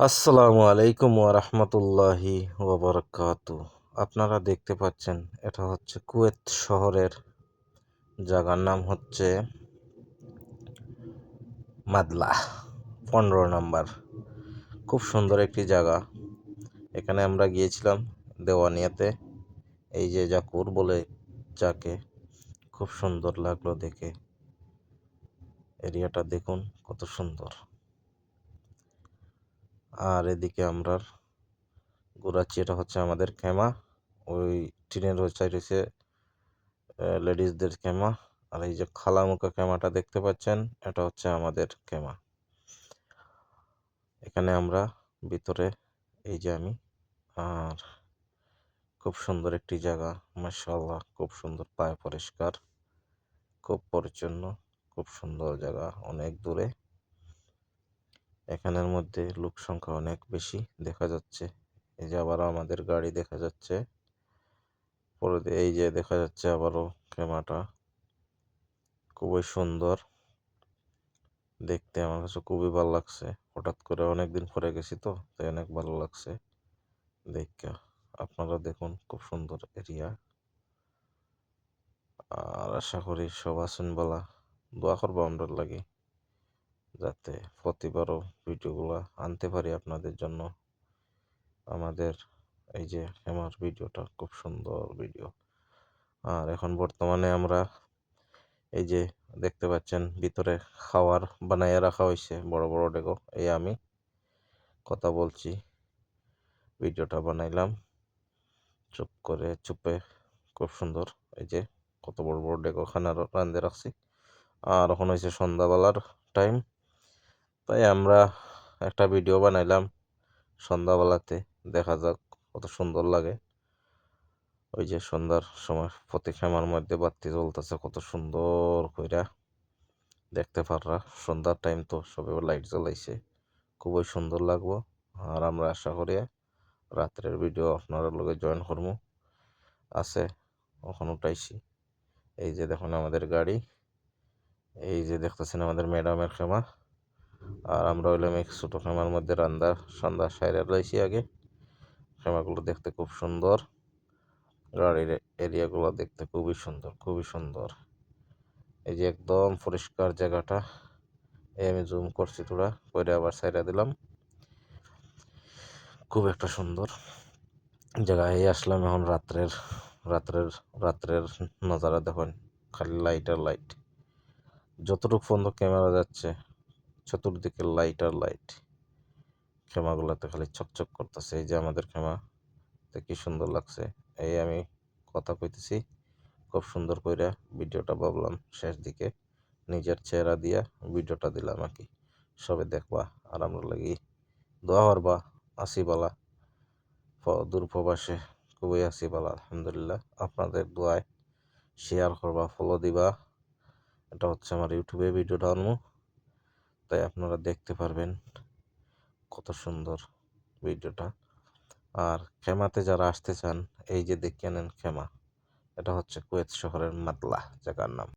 আসসালামু আলাইকুম ওরহমতুল্লাহি ওবরকাতু আপনারা দেখতে পাচ্ছেন, এটা হচ্ছে কুয়েত শহরের জায়গার নাম হচ্ছে মাদলা, পনেরো নাম্বার। খুব সুন্দর একটি জায়গা। এখানে আমরা গিয়েছিলাম দেওয়ানিয়াতে, এই যে জাকুর বলে যাকে, খুব সুন্দর লাগল দেখে। এরিয়াটা দেখুন কত সুন্দর। আর এদিকে আমরা ঘোরাচ্ছি, এটা হচ্ছে আমাদের খেমা। ওই টিনের ওই সাইড হচ্ছে লেডিসদের খেমা। আর এই যে খালামুখা খেমাটা দেখতে পাচ্ছেন, এটা হচ্ছে আমাদের খেমা। এখানে আমরা, ভিতরে এই যে আমি, আর খুব সুন্দর একটি জায়গা মাসাল্লাহ খুব সুন্দর পায়ে পরিষ্কার, খুব পরিচ্ছন্ন, খুব সুন্দর জায়গা, অনেক দূরে। এখানের মধ্যে লোক সংখ্যা অনেক বেশি দেখা যাচ্ছে। এই যে আবারও আমাদের গাড়ি দেখা যাচ্ছে। পরে এই যে দেখা যাচ্ছে আবারও খেমাটা খুবই সুন্দর। দেখতে আমার কাছে খুবই ভালো লাগছে। হঠাৎ করে অনেক দিন পরে গেছি তো, তাই অনেক ভালো লাগছে। দেখা, আপনারা দেখুন, খুব সুন্দর এরিয়া। আর আশা করি সব আছেন বলা দোয়া করব আমরা লাগে যাতে প্রতিবারও ভিডিওগুলো আনতে পারি আপনাদের জন্য। আমাদের এই যে আমার ভিডিওটা, খুব সুন্দর ভিডিও। আর এখন বর্তমানে আমরা এই যে দেখতে পাচ্ছেন, ভিতরে খাওয়ার বানাইয়া রাখা হয়েছে বড় বড় ডেকো। এই আমি কথা বলছি, ভিডিওটা বানাইলাম। চুপ করে চুপে, খুব সুন্দর। এই যে কত বড় বড় ডেকো খানা রান্ধে রাখছি। আর এখন হয়েছে সন্ধ্যাবেলার টাইম। তাই আমরা একটা ভিডিও বানাইলাম সন্ধ্যাবেলাতে। দেখা যাক কত সুন্দর লাগে। ওই যে সন্ধ্যার সময় প্রতি খেমার মধ্যে বাতি জ্বলতেছে কত সুন্দর কইরা। দেখতে পাররা, সন্ধ্যার টাইম তো সবে লাইট জ্বলাইছে। খুবই সুন্দর লাগবো। আর আমরা আশা করি রাত্রের ভিডিও আপনারা লোকে জয়েন করব আছে, ওখানে উঠাইছি। এই যে দেখুন আমাদের গাড়ি। এই যে দেখতেছেন আমাদের ম্যাডামের খেমা আর আমরা হইলাম এক ছোটো খেমার মধ্যে রান্না সন্ধ্যা সাইরে রয়েছি আগে। খেমাগুলো দেখতে খুব সুন্দর। গাড়ির এরিয়াগুলো দেখতে খুবই সুন্দর খুবই সুন্দর। এই যে একদম পরিষ্কার জায়গাটা। এই আমি জুম করছি তোরা করে আবার সাইডা দিলাম। খুব একটা সুন্দর জায়গায় আসলাম এখন রাত্রের রাত্রের রাত্রের নজারা দেখেন, খালি লাইট আর লাইট যতটুকু পর্যন্ত ক্যামেরা যাচ্ছে চতুর্দিকে লাইট আর লাইট খেমাগুলোতে খালি চকচক করতেছে, এই যে আমাদের খেমা কি সুন্দর লাগছে। এই আমি কথা কইতেছি, খুব সুন্দর কইরা ভিডিওটা ভাবলাম শেষ দিকে। নিজের চেহারা দিয়া ভিডিওটা দিলাম আর কি। সবে দেখবা আর আমরা লাগি। দোয়া করবা, আসিবালা দূর প্রবাসে খুবই আসিবালা, আলহামদুলিল্লাহ। আপনাদের দোয়ায় শেয়ার করবা ফলো দিবা। এটা হচ্ছে আমার ইউটিউবে ভিডিওটা আনব তাই আপনারা দেখতে পারবেন কত সুন্দর ভিডিওটা। আর খেমাতে যারা আসতে চান, এই যে দেখে নেন খেমা এটা হচ্ছে কুয়েত শহরের মাতলা, জায়গার নাম।